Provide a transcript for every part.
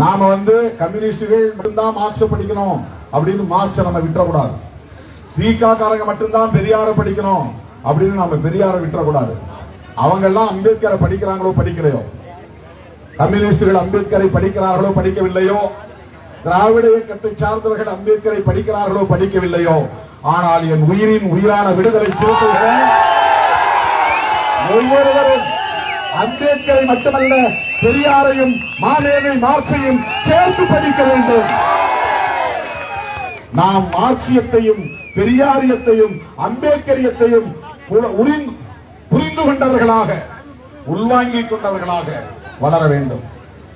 நாம வந்து கம்யூனிஸ்டுகள் மட்டும்தான் மார்க்ஸ் படிக்கணும் அப்படின்னு மார்க்ஸ் நம்ம விட்டுறக்கூடாது. தீகா காரங்க மட்டும்தான் பெரியார படிக்கணும் அப்படின்னு நம்ம பெரியார விட்டுறக்கூடாது. அவங்க எல்லாம் அம்பேத்கரை படிக்கிறாங்களோ படிக்கலையோ? கம்யூனிஸ்டுகள் அம்பேத்கரை படிக்கிறார்களோ படிக்கவில்லையோ? திராவிட இயக்கத்தை சார்ந்தவர்கள் அம்பேத்கரை படிக்கிறார்களோ படிக்கவில்லையோ? ஆனால் என் உயிரின் உயிரான விடுதலை சிறுத்தைகள் ஒவ்வொருவரும் அம்பேத்கரை மட்டுமல்ல பெரியாரையும் மாலேவை மார்க்சையும் சேர்த்து படிக்க வேண்டும். நாம் மார்க்சியத்தையும் பெரியாரியத்தையும் அம்பேத்கரியத்தையும் உரிந்து- புரிந்து கொண்டவர்களாக உள்வாங்கிக் கொண்டவர்களாக வளர வேண்டும்.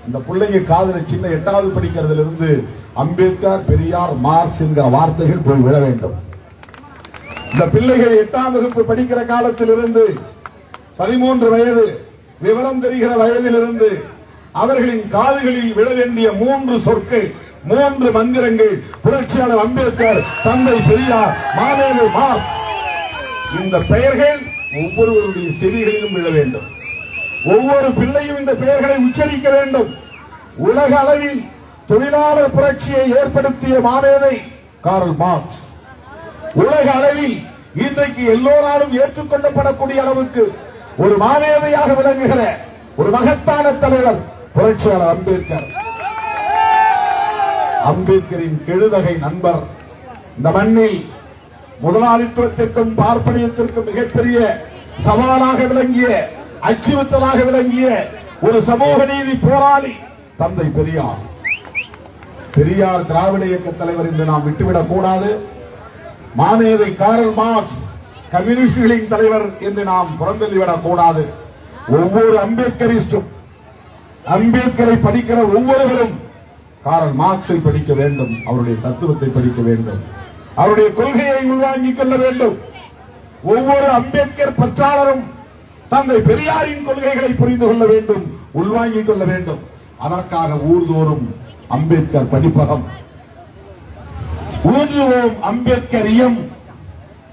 இந்த பிள்ளைங்க காதல சின்ன எட்டாவது படிக்கிறதுல இருந்து அம்பேத்கர் பெரியார் மார்க்ஸ் என்கிற வார்த்தைகள் போய் விழ வேண்டும். இந்த பிள்ளைகள் எட்டாம் வகுப்பு படிக்கிற காலத்திலிருந்து பதிமூன்று வயது விவரம் தெரிகிற வயதிலிருந்து அவர்களின் காதுகளில் விழ வேண்டிய மூன்று சொற்கள் மூன்று மந்திரங்கள். புரட்சியாளர் அம்பேத்கர் தந்தை பெரியார் மாமேதை மார்க்ஸ். இந்த பெயர்கள் ஒவ்வொருவருடைய செவிகளிலும் விழ வேண்டும். ஒவ்வொரு பிள்ளையும் இந்த பெயர்களை உச்சரிக்க வேண்டும். உலக அளவில் தொழிலாளர் புரட்சியை ஏற்படுத்திய மாமேதை காரல் மார்க்ஸ். உலக அளவில் இன்றைக்கு எல்லோராலும் ஏற்றுக்கொள்ளப்படக்கூடிய அளவுக்கு ஒரு மாமேதையாக விளங்குகிற ஒரு மகத்தான தலைவர் புரட்சியாளர் அம்பேத்கர். அம்பேத்கரின் கெழுதகை நண்பர். இந்த மண்ணில் முதலாளித்துவத்திற்கும் பார்ப்பனியத்திற்கும் மிகப்பெரிய சவாலாக விளங்கிய அச்சுறுத்தலாக விளங்கிய ஒரு சமூக நீதி போராளி தந்தை பெரியார். பெரியார் திராவிட இயக்க தலைவர் என்று நாம் விட்டுவிடக் கூடாது. மாமேதை காரல் மார்க்ஸ் கம்யூனிஸ்டுகளின் தலைவர் என்று நாம் புறந்தள்ளிவிடக் கூடாது ஒவ்வொரு அம்பேத்கரிஸ்டும் அம்பேத்கரை படிக்கிற ஒவ்வொருவரும் காரல் மார்க்ஸை படிக்க வேண்டும் அவருடைய தத்துவத்தை படிக்க வேண்டும் அவருடைய கொள்கையை உள்வாங்கிக் கொள்ள வேண்டும். ஒவ்வொரு அம்பேத்கர் பற்றாளரும் தந்தை பெரியாரின் கொள்கைகளை புரிந்து கொள்ள வேண்டும் உள்வாங்கிக் கொள்ள வேண்டும். அதற்காக ஊர்தோறும் அம்பேத்கர் படிப்பகம். ஊன்றுவோம் அம்பேத்கரியம்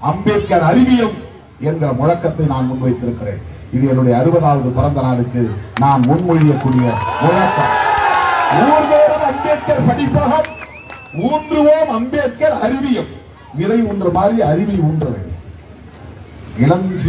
அம்பேத்கர் அறிவியம் என்கிற முழக்கத்தை நான் முன்வைத்திருக்கிறேன். இது என்னுடைய அறுபதாவது பிறந்த நாளுக்கு நான் முன்மொழியக்கூடிய முழக்கம். ஊர்தோறும் அம்பேத்கர் படிப்பகம் ஊன்றுவோம் அம்பேத்கர் அறிவியம். விதை உன்ற மாதிரி அறிவை ஊன்ற வேண்டும். இளம்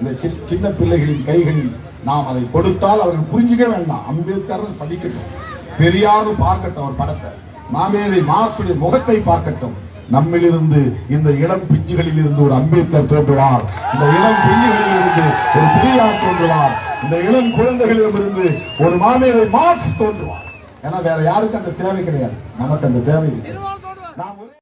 இந்த சி- சின்ன பிள்ளைகளின் கைகளில் நாம் அதை கொடுத்தால் அவர்கள் புரிஞ்சுக்க வேண்டாம். அம்பேத்கர் படிக்கட்டும். பெரியாரும் பார்க்கட்டும் அவர் படத்தை. மாமேதை மார்க்சுடைய முகத்தை பார்க்கட்டும். நம்மிலிருந்து இந்த இளம் பிஞ்சுகளில் இருந்து ஒரு அம்பேத்கர் தோன்றுவார். இந்த இளம் பிஞ்சுகளில் இருந்து ஒரு பெரியார் தோன்றுவார். இந்த இளம் குழந்தைகளிடமிருந்து ஒரு மாமேதை மார்க்ஸ் தோன்றுவார். ஏன்னா வேற யாருக்கும் அந்த தேவை கிடையாது. நமக்கு அந்த தேவை இல்லை